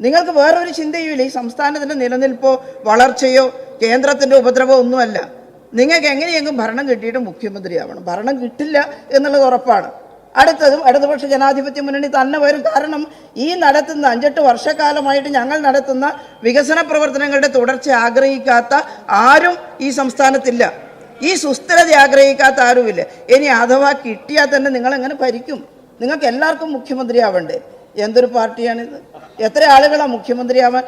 നിങ്ങൾക്ക് വേറൊരു ചിന്തയുമില്ല. ഈ സംസ്ഥാനത്തിന്റെ നിലനിൽപ്പോ വളർച്ചയോ കേന്ദ്രത്തിന്റെ ഉപദ്രവോ ഒന്നുമല്ല. നിങ്ങൾക്ക് എങ്ങനെയെങ്കിലും ഭരണം കിട്ടിയിട്ട് മുഖ്യമന്ത്രിയാവണം. ഭരണം കിട്ടില്ല എന്നുള്ളത് ഉറപ്പാണ്. അടുത്തതും ഇടതുപക്ഷ ജനാധിപത്യ മുന്നണി തന്നെ വരും. കാരണം ഈ നടത്തുന്ന അഞ്ചെട്ട് വർഷക്കാലമായിട്ട് ഞങ്ങൾ നടത്തുന്ന വികസന പ്രവർത്തനങ്ങളുടെ തുടർച്ച ആഗ്രഹിക്കാത്ത ആരും ഈ സംസ്ഥാനത്തില്ല. ഈ സുസ്ഥിരത ആഗ്രഹിക്കാത്ത ആരുമില്ല. ഇനി അഥവാ കിട്ടിയാൽ തന്നെ നിങ്ങൾ എങ്ങനെ ഭരിക്കും? നിങ്ങൾക്ക് എല്ലാവർക്കും മുഖ്യമന്ത്രിയാവണ്ടേ? എന്തൊരു പാർട്ടിയാണിത്? എത്ര ആളുകളാണ് മുഖ്യമന്ത്രിയാവാൻ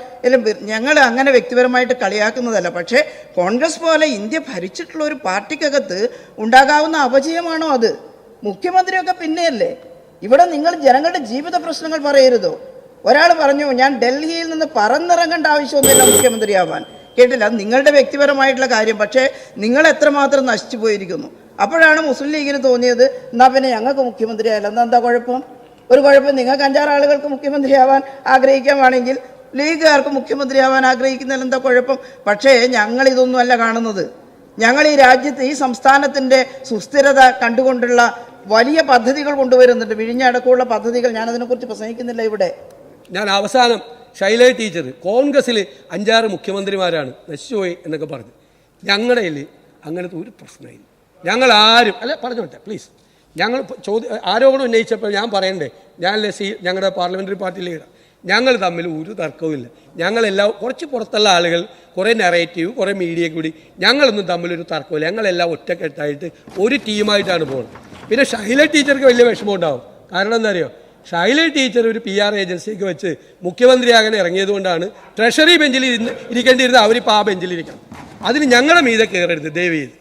ഞങ്ങൾ അങ്ങനെ വ്യക്തിപരമായിട്ട് കളിയാക്കുന്നതല്ല. പക്ഷേ കോൺഗ്രസ് പോലെ ഇന്ത്യ ഭരിച്ചിട്ടുള്ള ഒരു പാർട്ടിക്കകത്ത് ഉണ്ടാകാവുന്ന അപജയമാണോ അത്? മുഖ്യമന്ത്രിയൊക്കെ പിന്നെയല്ലേ. ഇവിടെ നിങ്ങൾ ജനങ്ങളുടെ ജീവിത പ്രശ്നങ്ങൾ പറയരുതോ. ഒരാൾ പറഞ്ഞു ഞാൻ ഡൽഹിയിൽ നിന്ന് പറന്നിറങ്ങേണ്ട ആവശ്യമൊന്നുമില്ല മുഖ്യമന്ത്രിയാവാൻ കേട്ടില്ല? അത് നിങ്ങളുടെ വ്യക്തിപരമായിട്ടുള്ള കാര്യം. പക്ഷേ നിങ്ങൾ എത്രമാത്രം നശിച്ചു പോയിരിക്കുന്നു. അപ്പോഴാണ് മുസ്ലിം ലീഗിന് തോന്നിയത് എന്നാ പിന്നെ ഞങ്ങൾക്ക് മുഖ്യമന്ത്രിയായാലും? എന്താ കുഴപ്പം? ഒരു കുഴപ്പം. നിങ്ങൾക്ക് അഞ്ചാറ് ആളുകൾക്ക് മുഖ്യമന്ത്രിയാവാൻ ആഗ്രഹിക്കാമാണെങ്കിൽ ലീഗുകാർക്ക് മുഖ്യമന്ത്രിയാവാൻ ആഗ്രഹിക്കുന്നതിൽ എന്താ കുഴപ്പം? പക്ഷേ ഞങ്ങൾ ഇതൊന്നുമല്ല കാണുന്നത്. ഞങ്ങൾ ഈ രാജ്യത്ത് ഈ സംസ്ഥാനത്തിന്റെ സുസ്ഥിരത കണ്ടുകൊണ്ടുള്ള വലിയ പദ്ധതികൾ കൊണ്ടുവരുന്നുണ്ട്. വിഴിഞ്ഞടക്കമുള്ള പദ്ധതികൾ ഞാനതിനെക്കുറിച്ച് പ്രസംഗിക്കുന്നില്ല ഇവിടെ. ഞാൻ അവസാനം ശൈല ടീച്ചർ കോൺഗ്രസ്സിൽ അഞ്ചാറ് മുഖ്യമന്ത്രിമാരാണ്. നശിച്ചുപോയി എന്നൊക്കെ പറഞ്ഞു. ഞങ്ങളുടെ അങ്ങനത്തെ ഒരു പ്രശ്നമില്ല. ഞങ്ങൾ ആരും അല്ല പറഞ്ഞോട്ടെ പ്ലീസ് ഞങ്ങൾ ചോദ്യം ആരോപണം ഉന്നയിച്ചപ്പോൾ ഞാൻ പറയണ്ടേ ഞാനല്ലേ സി ഞങ്ങളുടെ പാർലമെന്ററി പാർട്ടി ലീഡർ. ഞങ്ങൾ തമ്മിൽ ഒരു തർക്കവുമില്ല ഞങ്ങളെല്ലാം കുറച്ച് പുറത്തുള്ള ആളുകൾ കുറേ നെറേറ്റീവ് കുറേ മീഡിയ കൂടി ഞങ്ങളൊന്നും തമ്മിലൊരു തർക്കമില്ല ഞങ്ങളെല്ലാം ഒറ്റക്കെട്ടായിട്ട് ഒരു ടീമായിട്ടാണ് പോകുന്നത്. പിന്നെ ഷൈല ടീച്ചർക്ക് വലിയ വിഷമം ഉണ്ടാവും. കാരണം എന്താ അറിയോ? ഷൈല ടീച്ചർ ഒരു പി ആർ ഏജൻസിക്ക് വെച്ച് മുഖ്യമന്ത്രിയാകാൻ ഇറങ്ങിയതുകൊണ്ടാണ് ട്രഷറി ബെഞ്ചിൽ ഇരുന്ന് ഇരിക്കേണ്ടിയിരുന്ന അവരിപ്പോൾ ആ ബെഞ്ചിലിരിക്കണം അതിന് ഞങ്ങളുടെ മീതെ കയറരുത് ദയവ് ചെയ്ത്.